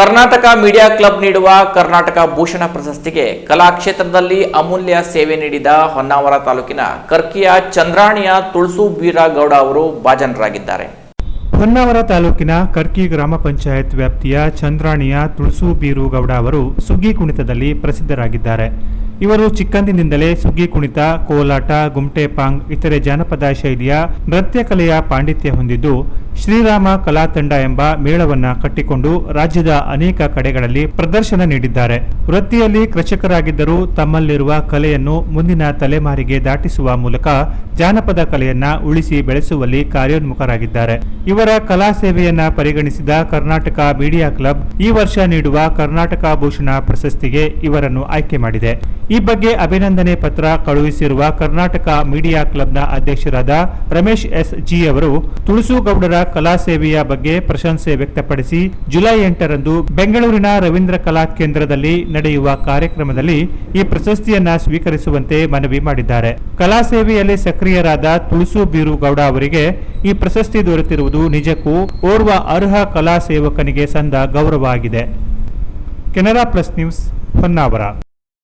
Karnataka media club ನೀಡುವ ಕರ್ನಾಟಕ ಭೂಷಣ ಪ್ರಶಸ್ತಿಗೆ ಕಲಾಕ್ಷೇತ್ರದಲ್ಲಿ ಅಮೂಲ್ಯ ಸೇವೆ ನೀಡಿದ ಹೊನ್ನಾವರ ತಾಲೂಕಿನ ಕರ್ಕಿಯ ಚಂದ್ರಾಣಿಯ ತುಳಸು ಬೀರಗೌಡ ಅವರು ಭಾಜನರಾಗಿದ್ದಾರೆ. ಹೊನ್ನಾವರ ತಾಲೂಕಿನ ಕರ್ಕಿ ಗ್ರಾಮ ಪಂಚಾಯತ್ ವ್ಯಾಪ್ತಿಯ ಚಂದ್ರಾಣಿಯ ತುಳಸು ಬೀರುಗೌಡ ಅವರು ಸುಗ್ಗಿ ಕುಣಿತದಲ್ಲಿ ಪ್ರಸಿದ್ಧರಾಗಿದ್ದಾರೆ. ಇವರು ಚಿಕ್ಕಂದಿನಿಂದಲೇ ಸುಗ್ಗಿ ಕುಣಿತ, ಕೋಲಾಟ ಗುಮ್ಟೆ ಪಾಂಗ್, ಇತರೆ ಜಾನಪದ ಶೈಲಿಯ ನೃತ್ಯ ಕಲೆಯ ಪಾಂಡಿತ್ಯ ಹೊಂದಿದ್ದು, ಶ್ರೀರಾಮ ಕಲಾ ತಂಡ ಎಂಬ ಮೇಳವನ್ನ ಕಟ್ಟಿಕೊಂಡು ರಾಜ್ಯದ ಅನೇಕ ಕಡೆಗಳಲ್ಲಿ ಪ್ರದರ್ಶನ ನೀಡಿದ್ದಾರೆ. ವೃತ್ತಿಯಲ್ಲಿ ಕೃಷಿಕರಾಗಿದ್ದರೂ ತಮ್ಮಲ್ಲಿರುವ ಕಲೆಯನ್ನು ಮುಂದಿನ ತಲೆಮಾರಿಗೆ ದಾಟಿಸುವ ಮೂಲಕ ಜಾನಪದ ಕಲೆಯನ್ನ ಉಳಿಸಿ ಬೆಳೆಸುವಲ್ಲಿ ಕಾರ್ಯೋನ್ಮುಖರಾಗಿದ್ದಾರೆ. ಇವರ ಕಲಾ ಸೇವೆಯನ್ನ ಪರಿಗಣಿಸಿದ ಕರ್ನಾಟಕ ಮೀಡಿಯಾ ಕ್ಲಬ್ ಈ ವರ್ಷ ನೀಡುವ ಕರ್ನಾಟಕ ಭೂಷಣ ಪ್ರಶಸ್ತಿಗೆ ಇವರನ್ನು ಆಯ್ಕೆ ಮಾಡಿದೆ. ಈ ಬಗ್ಗೆ ಅಭಿನಂದನೆ ಪತ್ರ ಕಳುಹಿಸಿರುವ ಕರ್ನಾಟಕ ಮೀಡಿಯಾ ಕ್ಲಬ್ನ ಅಧ್ಯಕ್ಷರಾದ ರಮೇಶ್ ಎಸ್ ಜಿ ಅವರು ತುಳಸುಗೌಡರ ಕಲಾ ಸೇವೆಯ ಬಗ್ಗೆ ಪ್ರಶಂಸೆ ವ್ಯಕ್ತಪಡಿಸಿ ಜುಲೈ ಎಂಟರಂದು ಬೆಂಗಳೂರಿನ ರವೀಂದ್ರ ಕಲಾ ಕೇಂದ್ರದಲ್ಲಿ ನಡೆಯುವ ಕಾರ್ಯಕ್ರಮದಲ್ಲಿ ಈ ಪ್ರಶಸ್ತಿಯನ್ನ ಸ್ವೀಕರಿಸುವಂತೆ ಮನವಿ ಮಾಡಿದ್ದಾರೆ. ಕಲಾ ಸೇವೆಯಲ್ಲಿ ಸಕ್ರಿಯರಾದ ತುಳಸು ಬೀರು ಗೌಡ ಅವರಿಗೆ ಈ ಪ್ರಶಸ್ತಿ ದೊರೆತಿರುವುದು ನಿಜಕ್ಕೂ ಓರ್ವ ಅರ್ಹ ಕಲಾ ಸೇವಕನಿಗೆ ಸಂದ ಗೌರವ ಆಗಿದೆ. Canara plus news Honnavar.